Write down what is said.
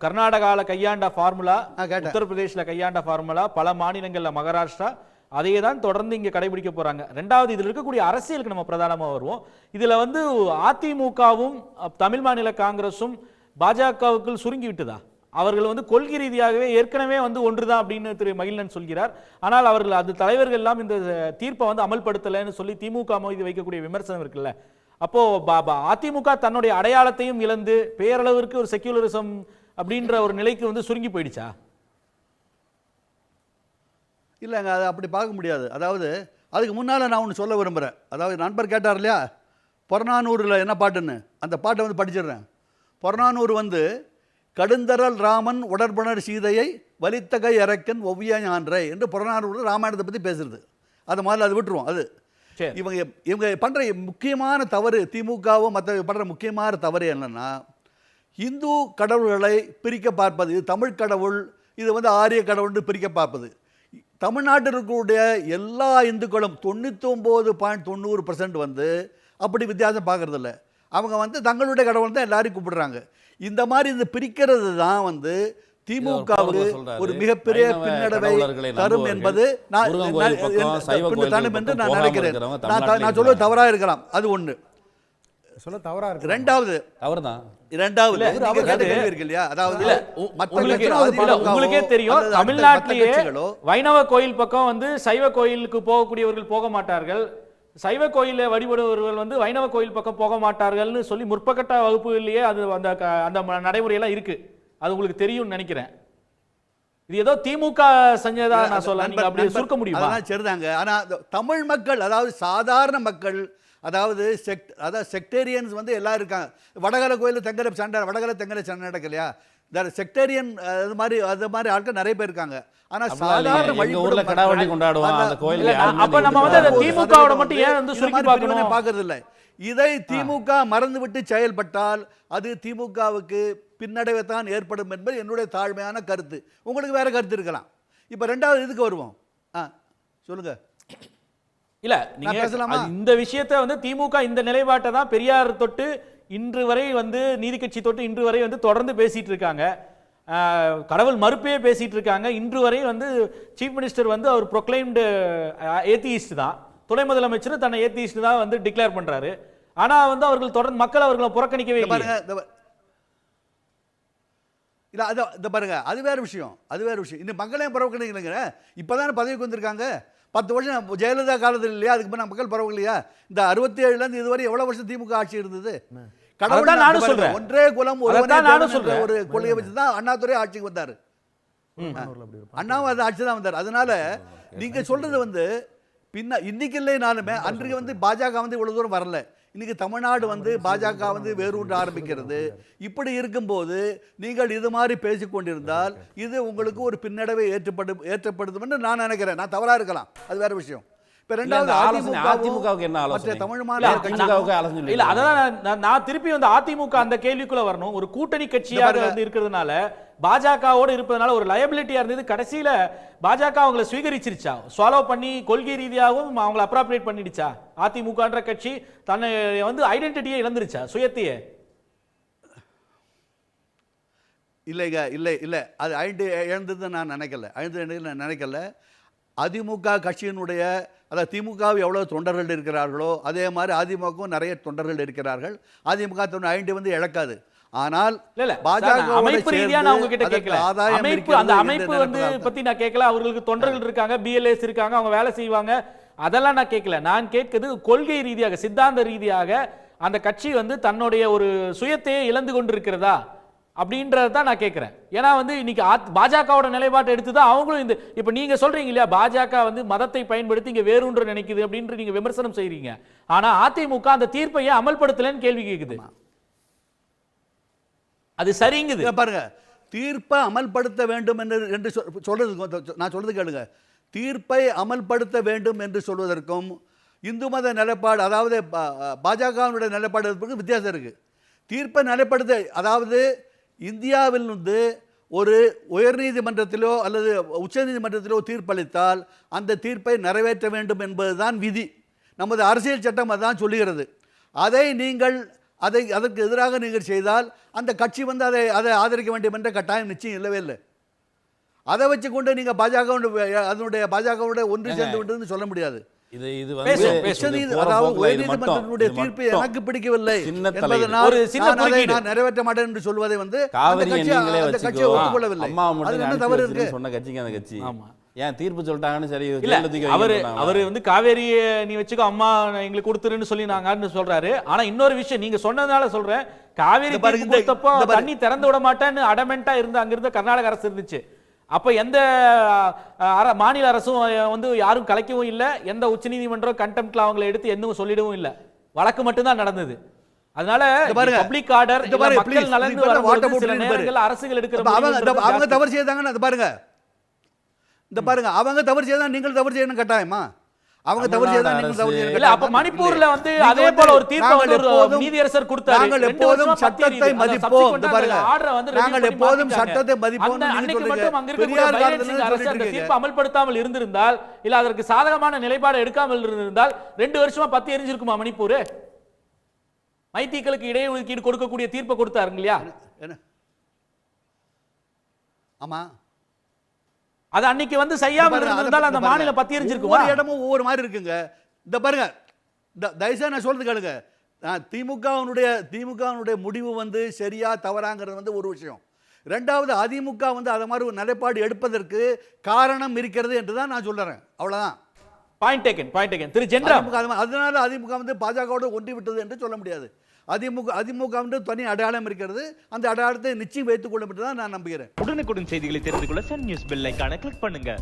கர்நாடகால கையாண்ட ஃபார்முலா. உத்தரப்பிரதேஷ்ல கையாண்ட ஃபார்முலா பல மாநிலங்கள்ல மகாராஷ்டிரா அதையே தான் தொடர்ந்து இங்க கடைபிடிக்க போறாங்க. ரெண்டாவது இதுல இருக்கக்கூடிய அரசியலுக்கு நம்ம பிரதானமா வருவோம். இதுல வந்து அதிமுகவும் தமிழ் மாநில காங்கிரஸும் பாஜகவுக்குள் சுருங்கி விட்டதா அவர்கள் வந்து கொள்கை ரீதியாகவே ஏற்கனவே வந்து ஒன்றுதான் அப்படின்னு திரு மகிழன் சொல்கிறார். ஆனால் அவர்கள் அது தலைவர்கள் எல்லாம் இந்த தீர்ப்பை வந்து அமல்படுத்தலைன்னு சொல்லி திமுக மீது வைக்கக்கூடிய விமர்சனம் இருக்குல்ல. அப்போ பா- பா- அதிமுக தன்னுடைய அடையாளத்தையும் இழந்து பேரளவிற்கு ஒரு செக்யூலரிசம் அப்படின்ற ஒரு நிலைக்கு வந்து சுருங்கி போயிடுச்சா? இல்லைங்க அதை அப்படி பார்க்க முடியாது. அதாவது அதுக்கு முன்னால் நான் ஒன்று சொல்ல விரும்புகிறேன் அதாவது நண்பர் கேட்டார் இல்லையா? புறநானூரில் என்ன பாட்டுன்னு? அந்த பாட்டை வந்து படிச்சிடுறேன். புறநானூறு வந்து கடுந்தரல் ராமன் உடற்புணர் சீதையை வலித்த கை அரக்கன் ஒவ்விய ஞான்றை என்று புறநானூறு ராமாயணத்தை பற்றி பேசுறது. அதை முதல்ல அது விட்டுருவோம் அது. இவங்க இவங்க பண்ணுற முக்கியமான தவறு திமுகவும் மற்ற பண்ணுற முக்கியமான தவறு என்னன்னா இந்து கடவுள்களை பிரிக்க பார்ப்பது இது தமிழ் கடவுள் இது வந்து ஆரிய கடவுள்னு பிரிக்க பார்ப்பது. தமிழ்நாட்டில் இருக்கக்கூடிய எல்லா இந்துக்களும் தொண்ணூத்தொம்பது பாயிண்ட் தொண்ணூறு பர்சன்ட் வந்து அப்படி வித்தியாசம் பார்க்கறதில்ல. அவங்க வந்து தங்களுடைய கடவுள் தான் எல்லாரையும் கூப்பிடுறாங்க. இந்த மாதிரி இந்த பிரிக்கிறது தான் வந்து திமுகவுக்கு. ஒரு மிகப்பெரிய பின்னடைவை தரும் என்பது நான் தரும் என்று நான் நினைக்கிறேன். நான் இருக்கிறாங்க. தவறாக இருக்கலாம். அது ஒன்று சொல்ல தவறா இருக்கு. ரெண்டாவது. இரண்டாவது. அவர் கேட்ட அது- கேள்வி இருக்கு இல்லையா? அதாவது இல்ல, உ- மற்ற உங்களுக்கு தெரியும். தமிழ்நாட்டிலேயே வைணவ கோயில் பக்கம் வந்து சைவ கோயிலுக்கு போகக்கூடியவர்கள் போக மாட்டார்கள். சைவ கோயில வழிபடுபவர்கள் வந்து வைணவ கோயில் பக்கம் போக மாட்டார்கள்னு சொல்லி முற்பகட்ட வகுப்புகளிலேயே அது அந்த க- அந்த நடைமுறையெல்லாம் இருக்கு. அது உங்களுக்கு தெரியும்னு நினைக்கிறேன். இது ஏதோ திமுக செஞ்சதா நான் சொல்ல நண்பர், சுருக்க முடியுமா? சரிதாங்க. ஆனா தமிழ் மக்கள் அதாவது சாதாரண மக்கள் அதாவது செக்ட் அதாவது செக்டேரியன்ஸ் வந்து எல்லாம் இருக்காங்க. வடகர கோயில் தெங்கர சண்டை வடகர தெங்கர சண்டை நடக்கலையா? இந்த செக்டேரியன் அது மாதிரி அது மாதிரி ஆட்கள் நிறைய பேர் இருக்காங்க. ஆனா சாதாரண இல்லைங்க. எங்க வழிபடும் ஊர்ல கிடா வெட்டி மக்கள், கொண்டாடுவோம். அந்த- அந்த கோயில்ல இல்ல, யாருமே அப்ப நம்ம வந்து நீங்க அதை ஒரு திமுக வோட சதவீதம் மட்டும் ஏன் வந்து சுருக்கி பார்க்கணும்? பார்க்கறது இல்லை இதை திமுக மறந்துவிட்டு செயல்பட்டால் அது திமுகவுக்கு பின்னடைவை தான் ஏற்படும் என்பது என்னுடைய தாழ்மையான கருத்து. உங்களுக்கு வேற கருத்து இருக்கலாம். இப்போ ரெண்டாவது இதுக்கு வருவோம். ஆ சொல்லுங்க. இல்ல நீங்க இந்த விஷயத்தை வந்து திமுக இந்த நிலைப்பாட்டை தான் பெரியார் தொட்டு இன்று வரை வந்து நீதி கட்சி தொட்டு இன்று வரை வந்து தொடர்ந்து பேசிட்டு இருக்காங்க. கடவுள் மறுப்பே பேசிட்டு இருக்காங்க. இன்று வரை வந்து சீஃப் மினிஸ்டர் வந்து அவர் ப்ரொக்ளைம்டு ஏத்தியிஸ்ட் தான். துணை முதலமைச்சர் தன்னை ஏத்தியிஸ்ட் தான் வந்து டிக்ளேர் பண்றாரு. ஆனா வந்து அவர்கள் தொடர்ந்து மக்கள் அவர்களை புறக்கணிக்கவே இந்த இல்லை இந்த இல்ல அது இந்த பாருங்க அது வேற விஷயம் அது வேற விஷயம். இன்னும் மக்களே பரவக்கணிக்கலைங்க இப்போதானே பதவிக்கு வந்திருக்காங்க? பத்து வருஷம் ஜெயலலிதா காலத்தில் இல்லையா? அதுக்கு முன்ன மக்கள் பரவ இல்லையா? இந்த அறுபத்தி ஏழுலேருந்து இதுவரை எவ்வளவு வருஷம் திமுக ஆட்சி இருந்தது? கடவுள் நானும் சொல்றேன். ஒன்றே குலம் நானும் சொல்றேன். ஒரு கொள்கையை வச்சு தான் அண்ணாதுரை ஆட்சிக்கு வந்தார். அண்ணாவும் அது ஆட்சி தான் வந்தார். அதனால நீங்க சொல்றது வந்து பின்ன இன்னைக்கு இல்லைனாலுமே அன்றைக்கு வந்து பாஜக வந்து இவ்வளவு தூரம் வரல. இன்னைக்கு தமிழ்நாடு வந்து பாஜக வந்து வேரூன்ற ஆரம்பிக்கிறது. இப்படி இருக்கும்போது நீங்கள் இது மாதிரி பேசிக் கொண்டிருந்தால் இது உங்களுக்கு ஒரு பின்னடைவை ஏற்றப்படு ஏற்றப்படுதும் என்று நான் நினைக்கிறேன். நான் தவறா இருக்கலாம். அது வேற விஷயம். அதிமுகவுக்கு என்ன ஆலோசனை? தமிழ் நான் ஆலோசனை இல்ல. அதான் திருப்பி வந்து அதிமுக அந்த கேள்விக்குள்ள வரணும். ஒரு கூட்டணி கட்சியாக. வந்து இருக்கிறதுனால பாஜகவோட இருப்பதனால ஒரு லயபிலிட்டியா இருந்தது. கடைசியில பாஜக அவங்கள ஸ்வீகரிச்சிருச்சா ஃபாலோ பண்ணி கொள்கை ரீதியாகவும் அவங்கள அப்ராப்ரியேட் பண்ணிடுச்சா? அதிமுகன்ற கட்சி தன்னை வந்து ஐடென்டிட்டியை இழந்துருச்சா? சுயத்தையே? இல்லைங்க இல்லை இல்லை. அது அழிந்து இழந்தது நான் நினைக்கல. அழிந்து நான் நினைக்கல. அதிமுக கட்சியினுடைய அதாவது திமுகவு எவ்வளோ தொண்டர்கள் இருக்கிறார்களோ அதே மாதிரி அதிமுகவும் நிறைய தொண்டர்கள் இருக்கிறார்கள். அதிமுக தொண்டர் ஐந்து வந்து இழக்காது. ஆனால் பாஜக அமைப்பு ரீதியா நான் உங்ககிட்ட கேட்கல. அமைப்பு அந்த அமைப்பு வந்து பத்தி நான் கேட்கல. அவர்களுக்கு தொண்டர்கள் இருக்காங்க பிஎல்ஏஸ் இருக்காங்க அவங்க வேலை செய்வாங்க. அதெல்லாம் நான் கேட்கல. நான் கேட்கிறது கொள்கை ரீதியாக சித்தாந்த ரீதியாக அந்த கட்சி வந்து தன்னுடைய ஒரு சுயத்தையே இழந்து கொண்டிருக்கிறதா? அப்படின்றத தான் நான் கேட்கிறேன் ஏன்னா வந்து இன்னைக்கு பாஜகவோட நிலைப்பாட்டை எடுத்து தான் அவங்களும் இந்த இப்ப நீங்க சொல்றீங்க இல்லையா பாஜக வந்து மதத்தை பயன்படுத்தி இங்க வேரூன்ற நினைக்குது அப்படின்ற நீங்க விமர்சனம் செய்றீங்க. ஆனா அதிமுக அந்த தீர்ப்பை ஏன் அமல்படுத்தலைன்னு கேள்வி கேக்குது. அது சரிங்குது. பாருங்க தீர்ப்பை அமல்படுத்த வேண்டும் என்று என்று சொல்- சொல்றது நான் சொல்றது கேளுங்க. தீர்ப்பை அமல்படுத்த வேண்டும் என்று சொல்வதற்கும் இந்து மத நிலைப்பாடு அதாவது பாஜகவினுடைய நிலைப்பாடு வித்தியாசம் இருக்கு. தீர்ப்பை நிலைப்படுத்த அதாவது இந்தியாவில் வந்து ஒரு உயர்நீதிமன்றத்திலோ அல்லது உச்சநீதிமன்றத்திலோ தீர்ப்பளித்தால் அந்த தீர்ப்பை நிறைவேற்ற வேண்டும் என்பதுதான் விதி. நமது அரசியல் சட்டம் அதான் சொல்லுகிறது. அதை நீங்கள் அதை அதற்கு எதிராக நீங்கள் செய்தால் அந்த கட்சி வந்து அதை அதை ஆதரிக்க வேண்டும் என்ற கட்டாயம் நிச்சயம் இல்லவே இல்லை. அதை வச்சு கொண்டு நீங்கள் பாஜக அதனுடைய பாஜகவோட ஒன்று சேர்ந்து விட்டதுன்னு சொல்ல முடியாது. இது இது வந்து தீர்ப்பு எனக்கு பிடிக்கவில்லை ஒரு சின்ன நிறைவேற்ற மாட்டேன் என்று சொல்வதை வந்து கட்சி நீங்களே வச்சுக்கோ. அம்மா மட்டும் தவறு இருக்கு? சொன்ன கட்சிக்கு அந்த கட்சி. ஆமா. ஏன் தீர்ப்பு சொல்லிட்டாங்கன்னு சரி இல்ல அவரு? அவரு வந்து காவேரியை நீ வச்சுக்கோ அம்மா எங்களுக்கு கொடுத்துருன்னு சொல்லி நாங்கன்னு சொல்றாரு. ஆனா இன்னொரு விஷயம் நீங்க சொன்னதுனால சொல்றேன் காவேரி. தண்ணி திறந்து விட மாட்டேன்னு அடமெண்டா இருந்து அங்க இருந்த கர்நாடக அரசு இருந்துச்சு. அப்ப எந்த மாநில அரசும் வந்து யாரும் கலைக்கவும் இல்ல எந்த உச்சநீதிமன்றம் கண்டெம்ட்ல அவங்களை எடுத்து எதுவும் சொல்லிடவும் இல்ல வழக்கு மட்டும்தான் நடந்தது அதனால. Public order. மக்கள் நலன் அரசுகள் எடுக்கிற அவங்க. தவறு செய்தாங்கன்னு பாருங்க இந்த பாருங்க அவங்க தவறு செய்தா நீங்கள் தவறு செய்யணும் கட்டாயமா அவங்க தவறு செய்தா தமிழ்நாடு நீங்கள் தவறு செய்யணும் இல்ல அப்ப? மணிப்பூர்ல வந்து அதே போல ஒரு தீர்ப்பை நீதியரசர் கொடுத்தாரு. நாங்கள் எப்போதும் சட்டத்தை மதிப்போம். இந்த பாருங்க. நாங்கள் எப்போதும். சட்டத்தை மதிப்போம் அன்னைக்கு சொல்றீங்க மட்டும் அங்க இருக்கக்கூடிய அரசு அந்த தீர்ப்பை அமல்படுத்தாமல் இருந்திருந்தால் இல்ல அதற்கு சாதகமான நிலைப்பாடு எடுக்காமல் இருந்திருந்தால் ரெண்டு வருஷமா பத்தி எரிஞ்சிருக்குமா மணிப்பூர்? மைத்திகளுக்கு இடைஒதுக்கீடு கொடுக்கக்கூடிய தீர்ப்பை கொடுத்தாருங்க இல்லையா? ஆமா. அது அன்னைக்கு வந்து அதை இருந்திருந்தால் அந்த. மாநிலம் பத்தி எரிஞ்சிருக்குமா ஒவ்வொரு இடமும் ஒவ்வொரு மாதிரி இருக்குங்க. இந்த பாருங்க தயவுசெய்து நான் சொல்றது கேளுங்க. திமுகவினுடைய திமுகவினுடைய முடிவு வந்து சரியா தவறாங்கிறது வந்து ஒரு விஷயம். ரெண்டாவது அதிமுக வந்து அதை மாதிரி ஒரு நிலைப்பாடு எடுப்பதற்கு காரணம் இருக்கிறது என்று தான் நான் சொல்றேன். அவ்வளவுதான். பாயிண்ட் டேக்கன் பாயிண்ட் டேக்கன் திரு அது- அதனால அதிமுக வந்து பாஜகவோடு ஒன்றி விட்டது என்று சொல்ல முடியாது. அதிமுக அதிமுக தனி அடையாளம் இருக்கிறது. அந்த அடையாளத்தை நிச்சயம் வைத்துக் கொள்ள மட்டும்தான் தான் நான் நம்புகிறேன். உடனுக்குடன் செய்திகளை தெரிந்து கொள்ள சன் நியூஸ் பெல் ஐக்கான கிளிக் பண்ணுங்க.